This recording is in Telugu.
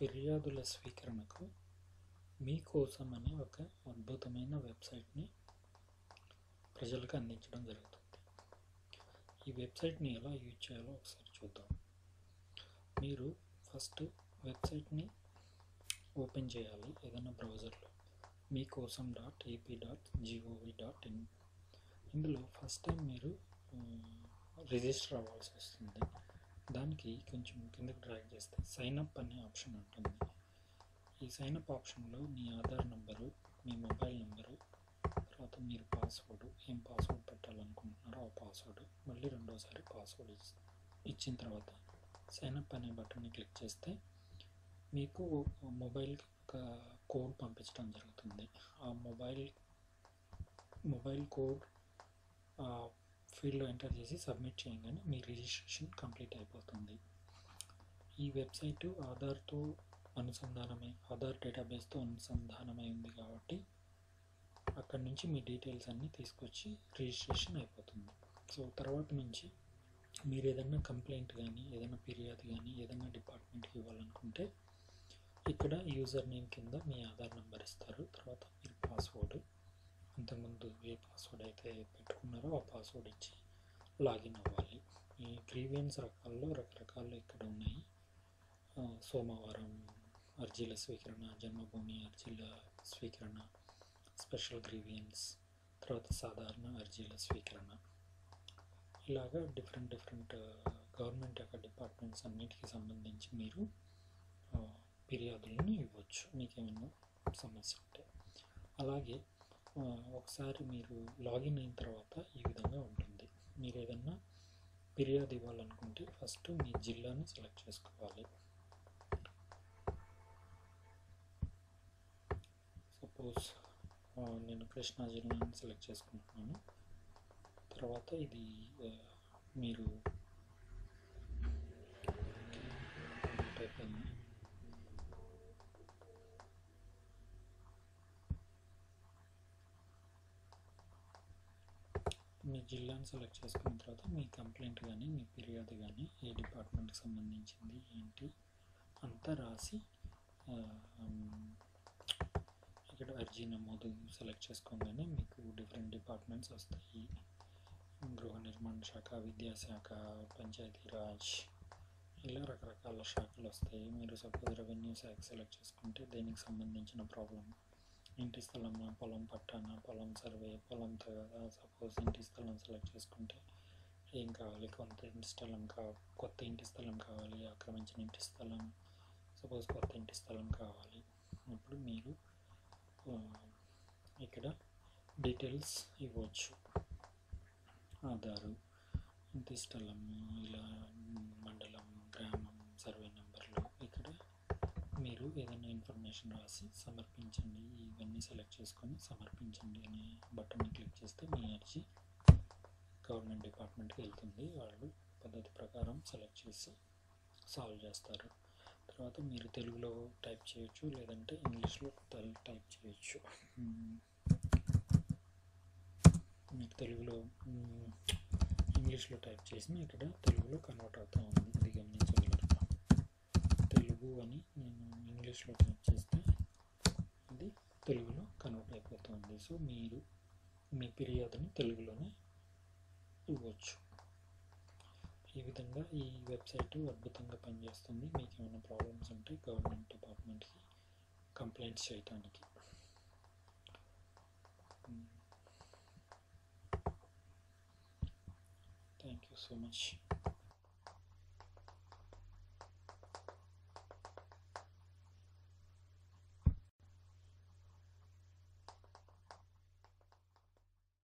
ఫిర్యాదుల స్వీకరణకు మీకోసమని ఒక అద్భుతమైన వెబ్సైట్ని ప్రజలకు అందించడం జరుగుతుంది. ఈ వెబ్సైట్ని ఎలా యూజ్ చేయాలో ఒకసారి చూద్దాం. మీరు ఫస్ట్ వెబ్సైట్ని ఓపెన్ చేయాలి. ఏదైనా బ్రౌజర్లో మీకోసం dot AP dot GOV dot in. ఇందులో ఫస్ట్ టైం మీరు రిజిస్టర్ అవ్వాల్సి వస్తుంది. దానికి కొంచెం కిందకి డ్రాగ్ చేస్తే సైన్ అప్ అనే ఆప్షన్ ఉంటుంది. ఈ సైన్ అప్ ఆప్షన్లో మీ ఆధార్ నెంబరు మీ మొబైల్ నెంబరు తర్వాత మీరు పాస్వర్డ్ ఏం పాస్వర్డ్ పెట్టాలనుకుంటున్నారో ఆ పాస్వర్డ్ మళ్ళీ రెండోసారి పాస్వర్డ్ ఇచ్చిన తర్వాత సైన్ అప్ అనే బటన్ని క్లిక్ చేస్తే మీకు మొబైల్కి ఒక కోడ్ పంపించడం జరుగుతుంది. ఆ మొబైల్ మొబైల్ కోడ్ ఫీల్డ్లో ఎంటర్ చేసి సబ్మిట్ చేయగానే మీ రిజిస్ట్రేషన్ కంప్లీట్ అయిపోతుంది. ఈ వెబ్సైట్ ఆధార్తో అనుసంధానమై ఆధార్ డేటాబేస్తో అనుసంధానమై ఉంది కాబట్టి అక్కడి నుంచి మీ డీటెయిల్స్ అన్నీ తీసుకొచ్చి రిజిస్ట్రేషన్ అయిపోతుంది. సో తర్వాత నుంచి మీరు ఏదైనా కంప్లైంట్ కానీ ఏదైనా ఫిర్యాదు కానీ ఏదైనా డిపార్ట్మెంట్కి ఇవ్వాలనుకుంటే ఇక్కడ యూజర్ నేమ్ కింద మీ ఆధార్ నెంబర్ ఇస్తారు. తర్వాత మీరు పాస్వర్డ్ అంతకుముందు ఏ పాస్వర్డ్ అయితే పెట్టుకున్నారో ఆ పాస్వర్డ్ ఇచ్చి లాగిన్ అవ్వాలి. ఈ గ్రీవియన్స్ రకాల్లో రకరకాలు ఇక్కడ ఉన్నాయి. సోమవారం అర్జీల స్వీకరణ జన్మభూమి అర్జీల స్వీకరణ స్పెషల్ గ్రీవియన్స్ తర్వాత సాధారణ అర్జీల స్వీకరణ. ఇలాగా డిఫరెంట్ డిఫరెంట్ గవర్నమెంట్ యొక్క డిపార్ట్మెంట్స్ అన్నిటికీ సంబంధించి మీరు ఫిర్యాదులను ఇవ్వచ్చు. మీకేమైనా సమస్య ఉంటే. అలాగే ఒకసారి మీరు లాగిన్ అయిన తర్వాత ఈ విధంగా ఉంటుంది. మీరు ఏదన్నా ఫిర్యాదు ఇవ్వాలనుకుంటే ఫస్ట్ మీ జిల్లాను సెలెక్ట్ చేసుకోవాలి. సపోజ్ నేను కృష్ణా జిల్లాని సెలెక్ట్ చేసుకుంటున్నాను. తర్వాత ఇది మీరు టైప్ అయింది మీ జిల్లాను సెలెక్ట్ చేసుకున్న తర్వాత మీ కంప్లైంట్ కానీ మీ ఫిర్యాదు కానీ ఏ డిపార్ట్మెంట్కి సంబంధించింది ఏంటి అంతా రాసి ఇక్కడ అర్జీ నమోదు సెలెక్ట్ చేసుకోగానే మీకు డిఫరెంట్ డిపార్ట్మెంట్స్ వస్తాయి. గృహ నిర్మాణ శాఖ విద్యాశాఖ పంచాయతీరాజ్ ఇలా రకరకాల శాఖలు వస్తాయి. మీరు సపోజ్ రెవెన్యూ శాఖ సెలెక్ట్ చేసుకుంటే దేనికి సంబంధించిన ప్రాబ్లం ఇంటి స్థలం పొలం పట్టాన పొలం సర్వే పొలం కదా. సపోజ్ ఇంటి స్థలం సెలెక్ట్ చేసుకుంటే ఏం కావాలి? కొంత ఇంటి స్థలం కా కొత్త ఇంటి స్థలం కావాలి ఆక్రమించిన ఇంటి స్థలం. సపోజ్ కొత్త ఇంటి స్థలం కావాలి. ఇప్పుడు మీరు ఇక్కడ డీటెయిల్స్ ఇవ్వచ్చు. ఆధారు ఇంటి స్థలం ఇలా మండలం గ్రామం సర్వే ఏదైనా రాసి సమర్పించండి. ఇవన్నీ సెలెక్ట్ చేసుకొని సమర్పించండి అనే బటన్ని క్లిక్ చేస్తే మీ అర్జీ గవర్నమెంట్ డిపార్ట్మెంట్కి వెళ్తుంది. వాళ్ళు పద్ధతి ప్రకారం సెలెక్ట్ చేసి సాల్వ్ చేస్తారు. తర్వాత మీరు తెలుగులో టైప్ చేయొచ్చు లేదంటే ఇంగ్లీష్లో టైప్ చేయొచ్చు. మీకు తెలుగులో ఇంగ్లీష్లో టైప్ చేసిన ఇక్కడ తెలుగులో కన్వర్ట్ అవుతూ ఉంది. అది గమనించగలరు. తెలుగు అని ఇంగ్లీష్లో టైప్ చేస్తే ఇది తెలుగులో కన్వర్ట్ అయిపోతుంది. సో మీరు మీ ఫిర్యాదుని తెలుగులోనే ఇవ్వచ్చు. ఈ విధంగా ఈ వెబ్సైట్ అద్భుతంగా పనిచేస్తుంది. మీకు ఏమైనా ప్రాబ్లమ్స్ ఉంటే గవర్నమెంట్ డిపార్ట్మెంట్కి కంప్లైంట్స్ చేయటానికి. Thank you so much.